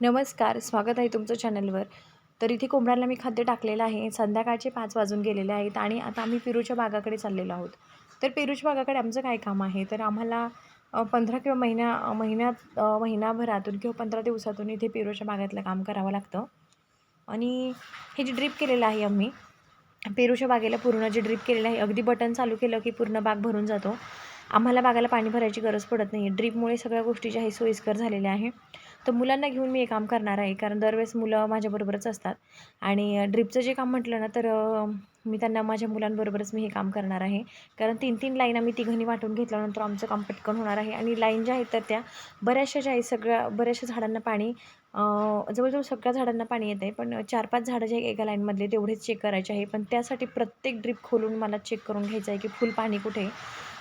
नमस्कार स्वागत आहे तुमचं चॅनलवर. तर इथे कोंबड्यांना मी खाद्य टाकलेलं आहे. संध्याकाळचे पाच वाजून गेलेले आहेत आणि आता आम्ही पेरूच्या बागाकडे चाललेलो आहोत. तर पेरूच्या बागाकडे आमचं काय काम आहे? तर आम्हाला पंधरा किंवा महिन्या महिन्यात महिनाभरातून किंवा पंधरा दिवसातून इथे पेरूच्या बागेतलं काम करावं लागतं. आणि हे जे ड्रीप केलेलं आहे आम्ही पेरूच्या बागेला पूर्ण जे ड्रीप केलेलं आहे अगदी बटन चालू केलं की पूर्ण बाग भरून जातो. आम्हाला बागाला पाणी भरायची गरज पडत नाही आहे ड्रीपमुळे सगळ्या गोष्टी ज्या आहे सोयीस्कर झालेल्या आहे. तर मुलांना घेऊन मी हे काम करणार आहे. कारण दरवेळेस मुलं माझ्याबरोबरच असतात. आणि ड्रीपचं जे काम म्हटलं ना तर मी त्यांना माझ्या मुलांबरोबरच मी हे काम करणार आहे. कारण तीन तीन लाईन आम्ही तिघांनी वाटून घेतल्यानंतर आमचं काम पटकन होणार आहे. आणि लाईन ज्या आहेत तर त्या बऱ्याचशा ज्या आहेत सगळ्या बऱ्याचशा झाडांना पाणी जवळजवळ सगळ्या झाडांना पाणी येतं आहे पण चार पाच झाडं जे एका लाईनमधले तेवढेच चेक करायचे आहे. पण त्यासाठी प्रत्येक ड्रीप खोलून मला चेक करून घ्यायचं आहे की फुल पाणी कुठे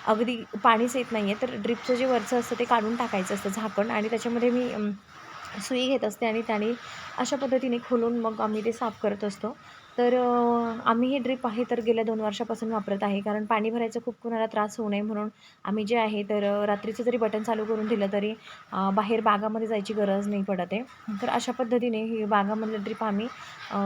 अगदी पाणीच येत नाही आहे तर ड्रीपचं जे वरचं असतं ते काढून टाकायचं असतं झाकण. आणि त्याच्यामध्ये मी सुई घेत असते आणि त्याने अशा पद्धतीने खोलून मग आम्ही ते साफ करत असतो. तर आम्ही हे ड्रीप आहे तर गेल्या दोन वर्षापासून वापरत आहे. कारण पाणी भरायचं खूप कुणाला त्रास होऊ नये म्हणून आम्ही जे आहे तर रात्रीचं जरी बटन चालू करून दिलं तरी बाहेर बागामध्ये जायची गरज नाही पडत आहे. तर अशा पद्धतीने ही बागामधलं ड्रीप आम्ही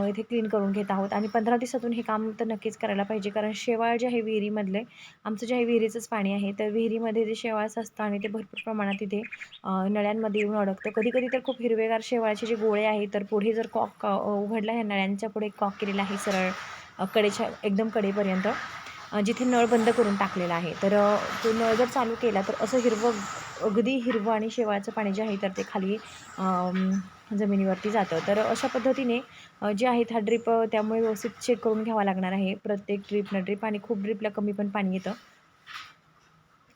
इथे क्लीन करून घेत आहोत. आणि पंधरा दिवसातून हे काम तर नक्कीच करायला पाहिजे. कारण शेवाळ जे आहे विहिरीमधले आमचं जे आहे विहिरीचंच पाणी आहे. तर विहिरीमध्ये जे शेवाळचं असतं आणि ते भरपूर प्रमाणात इथे नळ्यांमध्ये येऊन अडकतं. कधी कधी तर खूप हिरवेगार शेवाळाचे जे गोळे आहेत तर पुढे जर कॉक उघडला ह्या नळ्यांच्या पुढे कॉक केलेला आहे सरळ कडेच्या एकदम कडेपर्यंत. जिथे नळ बंद करून टाकलेला आहे. तर तो नळ जर चालू केला तर असं हिरवं अगदी हिरवं आणि शेवाळचं पाणी जे आहे तर ते खाली जमिनीवरती जातं. तर अशा पद्धतीने जे आहेत हा ड्रीप त्यामुळे व्यवस्थित चेक करून घ्यावा लागणार आहे. प्रत्येक ड्रीपनं ड्रीप आणि खूप ड्रीपला कमी पण पाणी येतं.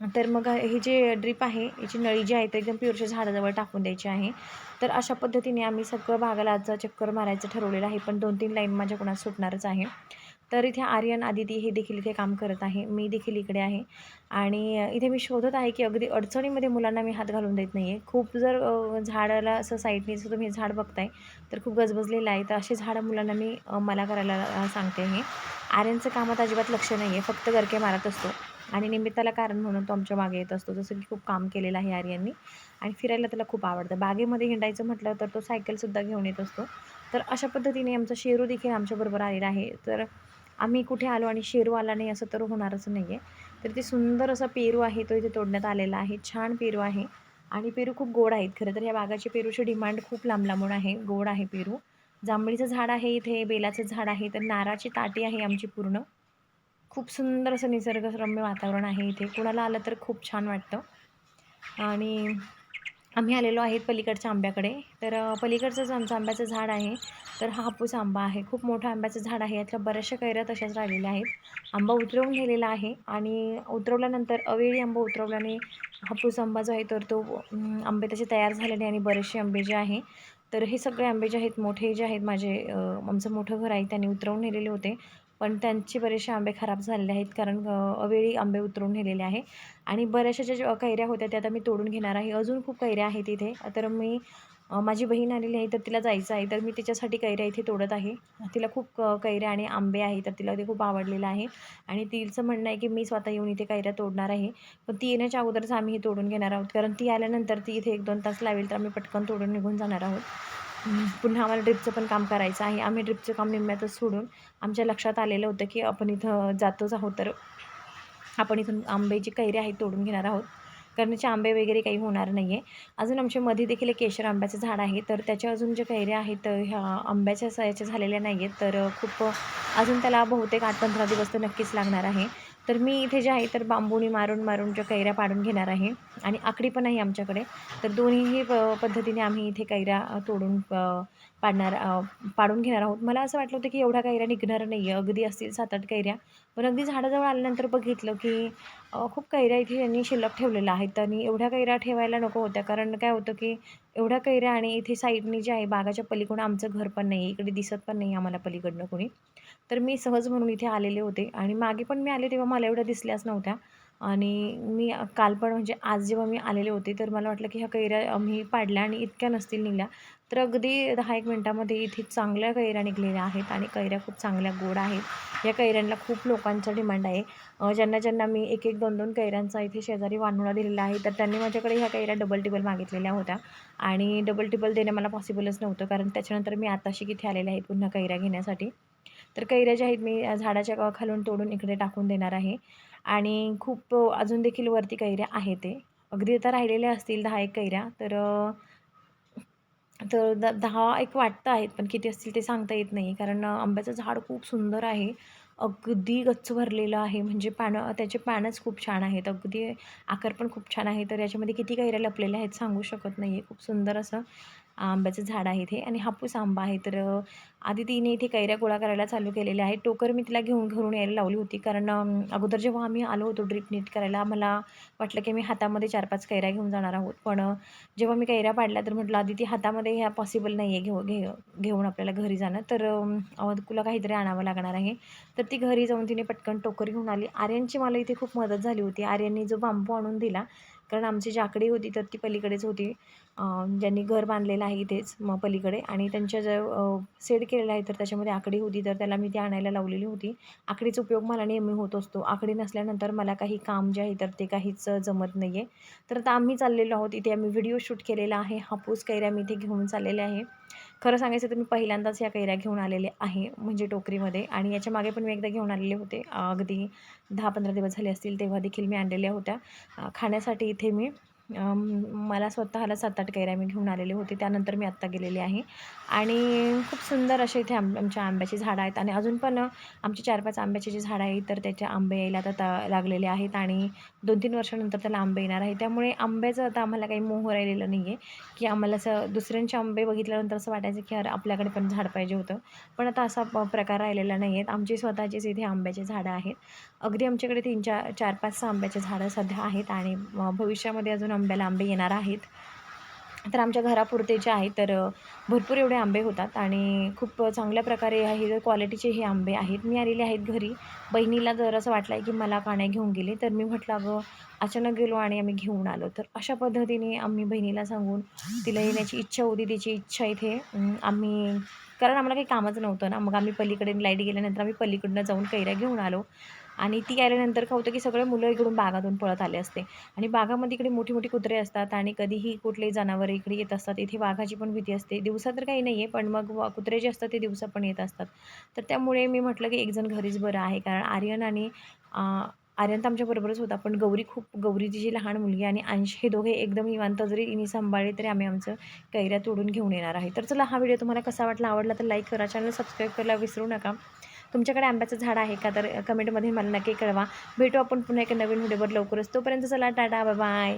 तर मग हे जे ड्रीप आहे याची नळी जी आहे ते एकदम प्युरच्या झाडाजवळ टाकून द्यायची आहे. तर अशा पद्धतीने आम्ही सगळं भागाला आजचा चक्कर मारायचं ठरवलेलं आहे पण दोन तीन लाईन माझ्या कुणात सुटणारच आहे. तर इथे आर्यन आदिती हे देखील इथे काम करत आहे मी देखील इकडे आहे. आणि इथे मी शोधत आहे की अगदी अडचणीमध्ये मुलांना मी हात घालून देत नाही आहे खूप जर झाडाला असं साईडने जसं तुम्ही झाड बघताय तर खूप गजबजलेलं आहे. तर असे झाडं मुलांना मी मला करायला सांगते हे. आर्यनचं कामात अजिबात लक्ष नाही आहे फक्त गरके मारत असतो. आणि निमित्ताला कारण म्हणून तो आमच्या मागे येत असतो. जसं की खूप काम केलेलं आहे आर्यांनी आणि फिरायला त्याला खूप आवडतं. बागेमध्ये हिंडायचं म्हटलं तर तो सायकलसुद्धा घेऊन येत असतो. तर अशा पद्धतीने आमचा शेरू देखील आमच्याबरोबर आलेला आहे. तर आम्ही कुठे आलो आणि शेरू आला नाही असं तर होणारच नाही आहे तर ते सुंदर असा पेरू आहे तो इथे तोडण्यात आलेला आहे. छान पेरू आहे. आणि पेरू खूप गोड आहेत खरं तर. या बागाची पेरूची डिमांड खूप लांब लांबून आहे. गोड आहे पेरू. जांभळीचं झाड आहे इथे बेलाचं झाड आहे. तर नाराची ताटी आहे आमची पूर्ण. खूप सुंदर असं निसर्गरम्य वातावरण आहे इथे. कुणाला आलं तर खूप छान वाटतं. आणि आम्ही आलेलो आहेत पलीकडच्या आंब्याकडे. तर पलीकडचंच आमचं आंब्याचं झाड आहे तर हा हापूस आंबा आहे. खूप मोठं आंब्याचं झाड आहे. यातल्या बऱ्याचशा कैऱ्या तशाच राहिलेल्या आहेत. आंबा उतरवून गेलेला आहे आणि उतरवल्यानंतर अवेळी आंबा उतरवल्याने हापूस आंबा जो आहे तर तो आंबे तसे तयार झालेले आणि बरेचसे आंबे जे आहे तर हे सगळे आंबे जे आहेत मोठे जे आहेत माझे आमचं मोठं घर आहे त्यांनी उतरवून नेलेले होते. पण त्यांचे बरेचसे आंबे खराब झालेले आहेत कारण अवेळी आंबे उतरून नेलेले आहे. आणि बऱ्याचशा ज्या ज्या कैऱ्या होत्या त्या आता मी तोडून घेणार आहे. अजून खूप कैऱ्या आहेत इथे. तर मी माझी बहीण आलेली आहे तर तिला जायचं आहे. तर मी तिच्यासाठी कैऱ्या इथे तोडत आहे. तिला खूप कैऱ्या आणि आंबे आहे तर तिला ते खूप आवडलेलं आहे. आणि तिचं म्हणणं आहे की मी स्वतः येऊन इथे कैऱ्या तोडणार आहे. पण ती येण्याच्या अगोदरच आम्ही हे तोडून घेणार आहोत. कारण ती आल्यानंतर ती इथे एक दोन तास लावेल तर आम्ही पटकन तोडून निघून जाणार आहोत. पुन्हा आम्हाला ड्रिपचं पण काम करायचं आहे. आम्ही ड्रिपचं काम निम्म्यातच सोडून आमच्या लक्षात आलेलं होतं की आपण इथं जातोच आहोत तर आपण इथून आंब्याची कैरी आहेत तोडून घेणार आहोत. कारण त्याचे आंबे वगैरे काही होणार नाही आहे. अजून आमच्या मध्ये देखील एक केशर आंब्याचं झाड आहे. तर त्याच्या अजून ज्या कैऱ्या आहेत ह्या आंब्याच्या याच्या झालेल्या नाही आहेत तर खूप अजून त्याला बहुतेक आठ पंधरा दिवस तर नक्कीच लागणार आहे. तर मी इथे जे आहे तर बांबूनी मारून मारून ज्या कैऱ्या पाडून घेणार आहे आणि आकडी पण आहे आमच्याकडे तर दोन्हीही प पद्धतीने आम्ही इथे कैऱ्या तोडून पाडणार पाडून घेणार आहोत. मला असं वाटलं होतं की एवढ्या कैऱ्या निघणार नाही आहे अगदी असतील सात आठ कैऱ्या पण अगदी झाडाजवळ आल्यानंतर बघितलं की खूप कैऱ्या इथे यांनी शिल्लक ठेवलेल्या आहेत. आणि एवढ्या कैऱ्या ठेवायला नको होत्या. कारण काय होतं की एवढ्या कैऱ्या आणि इथे साईडने जे आहे बागाच्या पलीकडून आमचं घर पण नाही आहे. इकडे दिसत पण नाही आम्हाला पलीकडनं कोणी. तर मी सहज म्हणून इथे आलेले होते. आणि मागे पण मी आले तेव्हा मला एवढ्या दिसल्याच नव्हत्या. आणि मी काल पण म्हणजे आज जेव्हा मी आलेले होते तर मला वाटलं की ह्या कैऱ्या मी पाडल्या आणि इतक्या नसतील निघल्या. तर अगदी दहा एक मिनटामध्ये इथे चांगल्या कैऱ्या निघलेल्या आहेत आणि कैऱ्या खूप चांगल्या गोड आहेत. या कैऱ्यांना खूप लोकांचा डिमांड आहे. ज्यांना ज्यांना मी एक एक दोन दोन कैऱ्यांचा इथे शेजारी वानवडा दिलेला आहे तर त्यांनी माझ्याकडे ह्या कैऱ्या डबल टिबल मागितलेल्या होत्या. आणि डबल टिबल देणं मला पॉसिबलच नव्हतं कारण त्याच्यानंतर मी आताशी इथे आलेले आहेत पुन्हा कैऱ्या घेण्यासाठी. तर कैऱ्या ज्या आहेत मी झाडाच्या खालून तोडून इकडे टाकून देणार आहे. आणि खूप अजून देखील वरती कैऱ्या आहेत ते. अगदी आता राहिलेल्या असतील दहा एक कैऱ्या तर तर द दहा एक वाटतं आहेत पण किती असतील ते सांगता येत नाही. कारण आंब्याचं झाड खूप सुंदर आहे. अगदी गच्च भरलेलं आहे. म्हणजे पानं त्याचे पॅनच खूप छान आहेत. अगदी आकार पण खूप छान आहे. तर याच्यामध्ये किती कैऱ्या लपलेल्या आहेत सांगू शकत नाही आहे खूप सुंदर असं आंब्याचं झाड आहे इथे आणि हापूस आंबा आहे. तर आधी तिने इथे कैऱ्या गोळा करायला चालू केलेल्या आहेत. टोकर मी तिला घेऊन घरून यायला लावली होती. कारण अगोदर जेव्हा आम्ही आलो होतो ड्रीप नीट करायला मला वाटलं की मी हातामध्ये चार पाच कैऱ्या घेऊन जाणार आहोत. पण जेव्हा मी कैऱ्या पाडल्या तर म्हटलं आधी ती हातामध्ये ह्या पॉसिबल नाही आहे घेऊ घे घेऊन आपल्याला घरी जाणं. तर तुला काहीतरी आणावं लागणार आहे. तर ती घरी जाऊन तिने पटकन टोकर घेऊन आली. आर्यनची मला इथे खूप मदत झाली होती. आर्यनने जो बांबू आणून दिला कारण आमची जाकडी होती तर ती पलीकडेच होती. ज्यांनी घर बांधलेलं आहे इथेच मग पलीकडे. आणि त्यांच्या जर सेड केलेला आहे तर त्याच्यामध्ये आकडी होती तर त्याला मी ती आणायला लावलेली होती. आकडीचा उपयोग मला नेहमी होत असतो. आकडी नसल्यानंतर मला काही काम जे आहे तर ते काहीच जमत नाही आहे तर आता आम्ही चाललेलो आहोत. इथे आम्ही व्हिडिओ शूट केलेला आहे. हापूस कैऱ्या मी इथे घेऊन चाललेले आहे. खरं सांगायचं तर मी पहिल्यांदाच या कैऱ्या घेऊन आलेले आहे म्हणजे टोकरीमध्ये. आणि याच्या मागे पण मी एकदा घेऊन आलेले होते. अगदी दहा पंधरा दिवस झाले असतील तेव्हा देखील मी आणलेल्या होत्या. खाण्यासाठी इथे मी मला स्वतःला सात आठ कैऱ्या मी घेऊन आलेले होते. त्यानंतर मी आत्ता गेलेली आहे. आणि खूप सुंदर असे इथे आंब आमच्या आंब्याची झाडं आहेत. आणि अजून पण आमची चार पाच आंब्याची जी झाडं आहेत तर त्याचे आंबे यायला आता लागलेले आहेत. आणि दोन तीन वर्षानंतर त्याला आंबे येणार आहे त्यामुळे आंब्याचं आता आम्हाला काही मोह राहिलेलं नाही आहे की आम्हाला असं दुसऱ्यांचे आंबे बघितल्यानंतर असं वाटायचं की अरे आपल्याकडे पण झाड पाहिजे होतं. पण आता असा प- प्रकार राहिलेला नाही आहेत आमची स्वतःचीच इथे आंब्याची झाडं आहेत. अगदी आमच्याकडे तीन चार चार पाच सहा आंब्याचे झाडं सध्या आहेत. आणि भविष्यामध्ये अजून आंब्याला आंबे येणार आहेत. तर आमच्या घरापुरते जे आहे तर भरपूर एवढे आंबे होतात आणि खूप चांगल्या प्रकारे हे क्वालिटीचे हे आंबे आहेत. मी आलेले आहेत घरी. बहिणीला जर असं वाटलं आहे की मला का घेऊन गेले तर मी म्हटलं अगं अचानक गेलो आणि आम्ही घेऊन आलो. तर अशा पद्धतीने आम्ही बहिणीला सांगून तिला येण्याची इच्छा होती तिची इच्छा इथे. आम्ही कारण आम्हाला काही कामच नव्हतं ना. मग आम्ही पलीकडे लाइट गेल्यानंतर आम्ही पलीकडनं जाऊन कैऱ्या घेऊन आलो. आणि ती आल्यानंतर काय होतं की सगळे मुलं इकडून बागातून पळत आले असते. आणि बागामध्ये इकडे मोठी मोठी कुत्रे असतात आणि कधीही कुठलेही जनावरं इकडे येत असतात. इथे वाघाची पण भीती असते. दिवसा तर काही नाही आहे पण मग वा- कुत्रे जे असतात ते दिवसा पण येत असतात. तर त्यामुळे मी म्हटलं की एकजण घरीच बरं आहे. कारण आर्यन आणि आर्यन तर आमच्याबरोबरच होता. पण गौरी खूप गौरीची जी लहान मुलगी आणि अंश हे दोघे एकदम निवांत जरी इनी सांभाळले तरी आम्ही आमचं कैऱ्या तोडून घेऊन येणार आहे. तर चला हा व्हिडिओ तुम्हाला कसा वाटला आवडला तर लाईक करा. चॅनल सबस्क्राईब करायला विसरू नका. तुमच्याकडे आंब्याचं झाड आहे का? तर कमेंटमध्ये मला नक्की कळवा. भेटू आपण पुन्हा एका नवीन व्हिडिओवर लवकरच. तोपर्यंत चला टाटा बाय